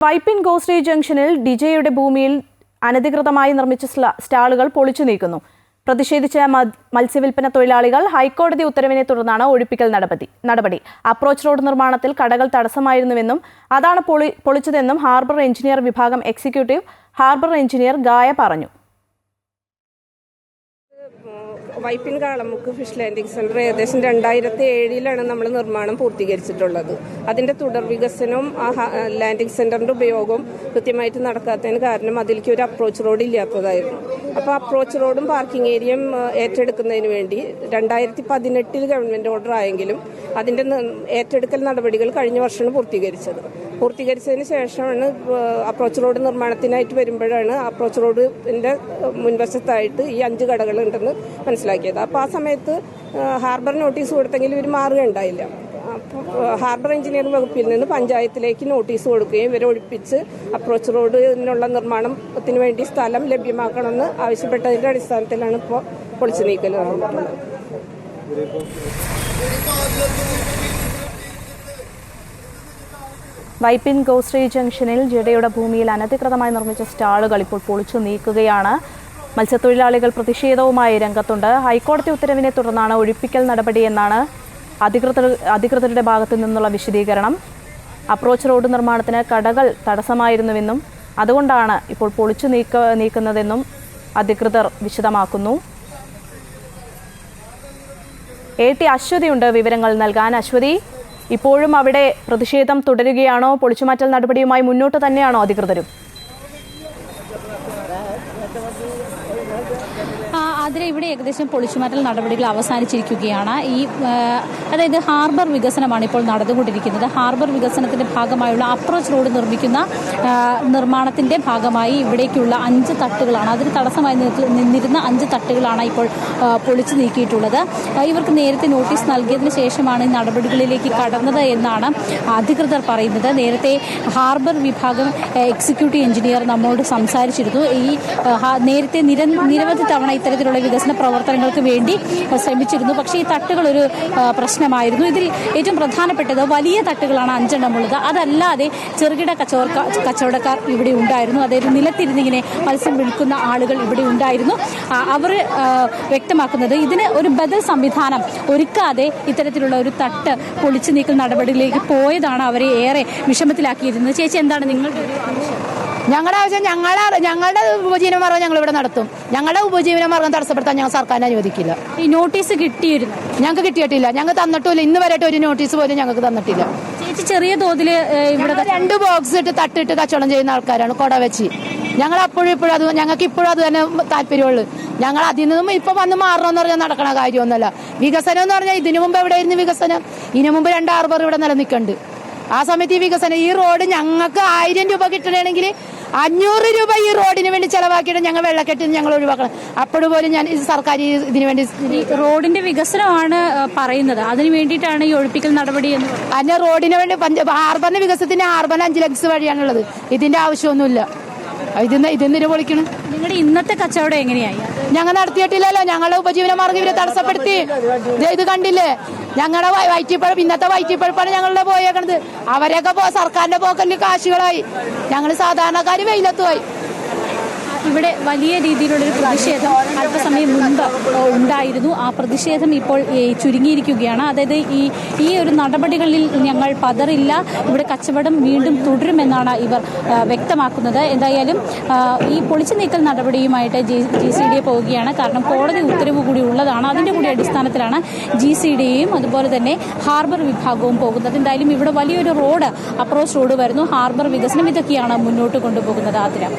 വൈപ്പിൻ ഗോസ്രി ജംഗ്ഷനിൽ ഡിജെയുടെ ഭൂമിയിൽ അനധികൃതമായി നിർമ്മിച്ച സ്റ്റാളുകൾ പൊളിച്ചു നീക്കുന്നു. പ്രതിഷേധിച്ച മത്സ്യവില്പന തൊഴിലാളികൾ ഹൈക്കോടതി ഉത്തരവിനെ തുടർന്നാണ് ഒഴിപ്പിക്കൽ നടപടി നടപടി. അപ്രോച്ച് റോഡ് നിർമ്മാണത്തിൽ കടകൾ തടസ്സമായിരുന്നുവെന്നും അതാണ് പൊളി പൊളിച്ചതെന്നും ഹാർബർ എഞ്ചിനീയർ വിഭാഗം എക്സിക്യൂട്ടീവ് ഹാർബർ എഞ്ചിനീയർ ഗായ പറഞ്ഞു. Vypin Kalamukku fish landing centre ഏകദേശം രണ്ടായിരത്തി ഏഴിലാണ് നമ്മൾ നിർമ്മാണം പൂർത്തീകരിച്ചിട്ടുള്ളത്. അതിന്റെ തുടർ വികസനവും ആ ലാൻഡിംഗ് സെന്ററിന്റെ ഉപയോഗവും കൃത്യമായിട്ട് നടക്കാത്തതിന് കാരണം അതിലേക്ക് ഒരു അപ്രോച്ച് റോഡ് ഇല്ലാത്തതായിരുന്നു. അപ്പോൾ അപ്രോച്ച് റോഡും പാർക്കിംഗ് ഏരിയയും ഏറ്റെടുക്കുന്നതിന് വേണ്ടി രണ്ടായിരത്തി പതിനെട്ടിൽ ഗവൺമെന്റ് ഓർഡർ ആയെങ്കിലും അതിന്റെ ഏറ്റെടുക്കൽ നടപടികൾ കഴിഞ്ഞ വർഷമാണ് പൂർത്തീകരിച്ചത്. പൂർത്തീകരിച്ചതിന് ശേഷമാണ് അപ്രോച്ച് റോഡ് നിർമ്മാണത്തിനായിട്ട് വരുമ്പോഴാണ് അപ്രോച്ച് റോഡിന്റെ മുൻവശത്തായിട്ട് ഈ അഞ്ച് കടകളുണ്ടെന്ന് മനസ്സിലാക്കിയത്. അപ്പോൾ ആ സമയത്ത് ഹാർബർ നോട്ടീസ് കൊടുത്തെങ്കിലും ഇവർ മാറുകയുണ്ടായില്ല. ഹാർബർ എഞ്ചിനീയറിംഗ് വകുപ്പിൽ നിന്ന് പഞ്ചായത്തിലേക്ക് നോട്ടീസ് കൊടുക്കുകയും ഇവരെ ഒഴിപ്പിച്ച് അപ്രോച്ച് റോഡിനുള്ള നിർമ്മാണത്തിന് വേണ്ടി സ്ഥലം ലഭ്യമാക്കണമെന്ന് ആവശ്യപ്പെട്ടതിന്റെ അടിസ്ഥാനത്തിലാണ് ഇപ്പോൾ പൊളിച്ചു നീക്കൽ വൈപ്പിൻ ഗോശ്രീ ജംഗ്ഷനിൽ ജഡയുടെ ഭൂമിയിൽ അനധികൃതമായി നിർമ്മിച്ച സ്റ്റാളുകൾ ഇപ്പോൾ പൊളിച്ചു നീക്കുകയാണ്. മത്സ്യത്തൊഴിലാളികൾ പ്രതിഷേധവുമായി രംഗത്തുണ്ട്. ഹൈക്കോടതി ഉത്തരവിനെ തുടർന്നാണ് ഒഴിപ്പിക്കൽ നടപടിയെന്നാണ് അധികൃതർ അധികൃതരുടെ ഭാഗത്തു നിന്നുള്ള വിശദീകരണം. അപ്രോച്ച് റോഡ് നിർമ്മാണത്തിന് കടകൾ തടസ്സമായിരുന്നുവെന്നും അതുകൊണ്ടാണ് ഇപ്പോൾ പൊളിച്ചു നീക്ക നീക്കുന്നതെന്നും അധികൃതർ വിശദമാക്കുന്നു. എ ടി അശ്വതിയുണ്ട് വിവരങ്ങൾ നൽകാൻ. അശ്വതി ഇപ്പോഴും അവിടെ പ്രതിഷേധം തുടരുകയാണോ? പൊളിച്ചുമാറ്റൽ നടപടിയുമായി മുന്നോട്ട് തന്നെയാണോ അധികൃതരും? ആ, ഇവിടെ ഏകദേശം പൊളിച്ചുമാറ്റൽ നടപടികൾ അവസാനിച്ചിരിക്കുകയാണ്. ഈ അതായത് ഹാർബർ വികസനമാണ് ഇപ്പോൾ നടന്നുകൊണ്ടിരിക്കുന്നത്. ഹാർബർ വികസനത്തിന്റെ ഭാഗമായുള്ള അപ്രോച്ച് റോഡ് നിർമ്മിക്കുന്ന നിർമ്മാണത്തിന്റെ ഭാഗമായി ഇവിടേക്കുള്ള അഞ്ച് തട്ടുകളാണ് അതിന് തടസ്സമായി നിന്നിരുന്ന അഞ്ച് തട്ടുകളാണ് ഇപ്പോൾ പൊളിച്ചു നീക്കിയിട്ടുള്ളത്. ഇവർക്ക് നേരത്തെ നോട്ടീസ് നൽകിയതിന് ശേഷമാണ് ഈ നടപടികളിലേക്ക് കടന്നത് എന്നാണ് അധികൃതർ പറയുന്നത്. നേരത്തെ ഹാർബർ വിഭാഗം എക്സിക്യൂട്ടീവ് എഞ്ചിനീയർ നമ്മോട് സംസാരിച്ചിരുന്നു. ഈ നേരത്തെ നിര നിരവധി തവണ ഇത്തരത്തിലുള്ള വികസന പ്രവർത്തനങ്ങൾക്ക് വേണ്ടി ശ്രമിച്ചിരുന്നു. പക്ഷേ ഈ തട്ടുകൾ ഒരു പ്രശ്നമായിരുന്നു. ഇതിൽ ഏറ്റവും പ്രധാനപ്പെട്ടത് വലിയ തട്ടുകളാണ് അഞ്ചെണ്ണം ഉള്ളത്. അതല്ലാതെ ചെറുകിട കച്ചവട കച്ചവടക്കാർ ഇവിടെ ഉണ്ടായിരുന്നു. അതായത് നിലത്തിരുന്നിങ്ങനെ മത്സ്യം വിൽക്കുന്ന ആളുകൾ ഇവിടെ ഉണ്ടായിരുന്നു. അവർ വ്യക്തമാക്കുന്നത് ഇതിന് ഒരു ബദൽ സംവിധാനം ഒരുക്കാതെ ഇത്തരത്തിലുള്ള ഒരു തട്ട് പൊളിച്ചു നീക്കൽ നടപടിയിലേക്ക് പോയതാണ് അവരെ ഏറെ വിഷമത്തിലാക്കിയിരുന്നത്. ചേച്ചി എന്താണ് നിങ്ങളുടെ? ഞങ്ങളുടെ ആവശ്യം ഞങ്ങളെ ഞങ്ങളുടെ ഉപജീവന മാർഗം ഞങ്ങൾ ഇവിടെ നടത്തും. ഞങ്ങളുടെ ഉപജീവന മാർഗം തടസ്സപ്പെടുത്താൻ ഞങ്ങൾ സർക്കാരിനെ അനുവദിക്കില്ല. ഈ നോട്ടീസ് കിട്ടിയിരുന്നു. ഞങ്ങൾക്ക് കിട്ടിയിട്ടില്ല. ഞങ്ങൾ തന്നിട്ടില്ല. ഇന്ന് വരെയായിട്ട് ഒരു നോട്ടീസ് പോലും ഞങ്ങൾക്ക് തന്നിട്ടില്ല. ചേച്ചി ചെറിയ തോതിൽ ഇവിടെ രണ്ട് ബോക്സ് ഇട്ട് തട്ടിട്ട് കച്ചവടം ചെയ്യുന്ന ആൾക്കാരാണ് കൊട വെച്ച്. ഞങ്ങൾ അപ്പോഴും ഇപ്പോഴും അത് ഞങ്ങൾക്ക് ഇപ്പോഴും അത് തന്നെ താല്പര്യമുള്ളൂ. ഞങ്ങൾ അതിൽ നിന്നും ഇപ്പൊ വന്ന് മാറണമെന്ന് പറഞ്ഞാൽ നടക്കണ കാര്യമൊന്നുമല്ല. വികസനം എന്ന് പറഞ്ഞാൽ ഇതിനു മുമ്പ് എവിടെയായിരുന്നു വികസനം? ഇതിനു മുമ്പ് രണ്ട് ഹാർബർ ഇവിടെ നിലനിൽക്കുന്നുണ്ട്. ആ സമയത്ത് ഈ വികസനം ഈ റോഡ് ഞങ്ങൾക്ക് ആയിരം രൂപ കിട്ടണമെങ്കിൽ അഞ്ഞൂറ് രൂപ ഈ റോഡിന് വേണ്ടി ചെലവാക്കിയിട്ട് ഞങ്ങൾ വെള്ളക്കെട്ടിന് ഞങ്ങൾ ഒഴിവാക്കണം. അപ്പോഴും പോലും ഞാൻ ഈ സർക്കാർ ഇതിനു വേണ്ടി റോഡിന്റെ വികസനമാണ് പറയുന്നത്. അതിന് വേണ്ടിയിട്ടാണ് ഈ ഒഴിപ്പിക്കൽ നടപടി എന്ന് പറയുന്നത്. റോഡിന് വേണ്ടി ഹാർബറിന്റെ വികസനത്തിന് ഹാർബറിന് അഞ്ച് ലക്ഷം വഴിയാണുള്ളത്. ഇതിന്റെ ആവശ്യമൊന്നുമില്ല. ഇതിന്ന് ഇതിന്ന് പൊളിക്കണം നിങ്ങളുടെ ഇന്നത്തെ കച്ചവടം എങ്ങനെയായി? ഞങ്ങൾ നടത്തിയിട്ടില്ലല്ലോ. ഞങ്ങളുടെ ഉപജീവന മാർഗം ഇവരെ തടസ്സപ്പെടുത്തി. ഇത് കണ്ടില്ലേ? ഞങ്ങളുടെ വയറ്റിപ്പഴപ്പ് ഇന്നത്തെ വയറ്റിപ്പഴപ്പാണ് ഞങ്ങളുടെ പോയേക്കണത്. അവരെയൊക്കെ സർക്കാരിന്റെ പോക്കലിൽ കാശുകളായി. ഞങ്ങൾ സാധാരണക്കാർ വെയിലത്ത് പോയി ഇവിടെ വലിയ രീതിയിലുള്ളൊരു പ്രതിഷേധം അല്പസമയം മുൻപ് ഉണ്ടായിരുന്നു. ആ പ്രതിഷേധം ഇപ്പോൾ ചുരുങ്ങിയിരിക്കുകയാണ്. അതായത് ഈ ഈ ഒരു നടപടികളിൽ ഞങ്ങൾ പതറില്ല. ഇവിടെ കച്ചവടം വീണ്ടും തുടരുമെന്നാണ് ഇവർ വ്യക്തമാക്കുന്നത്. എന്തായാലും ഈ പൊളിച്ചു നീക്കൽ നടപടിയുമായിട്ട് ജി സി ഡി പോവുകയാണ്. കാരണം കോടതി ഉത്തരവ് കൂടി ഉള്ളതാണ്. അതിന്റെ കൂടി അടിസ്ഥാനത്തിലാണ് ജി സി ഡിയും അതുപോലെ തന്നെ ഹാർബർ വിഭാഗവും പോകുന്നത്. എന്തായാലും ഇവിടെ വലിയൊരു റോഡ് അപ്രോച്ച് റോഡ് വരുന്നു. ഹാർബർ വികസനം ഇതൊക്കെയാണ് മുന്നോട്ട് കൊണ്ടുപോകുന്നത്. അതിന്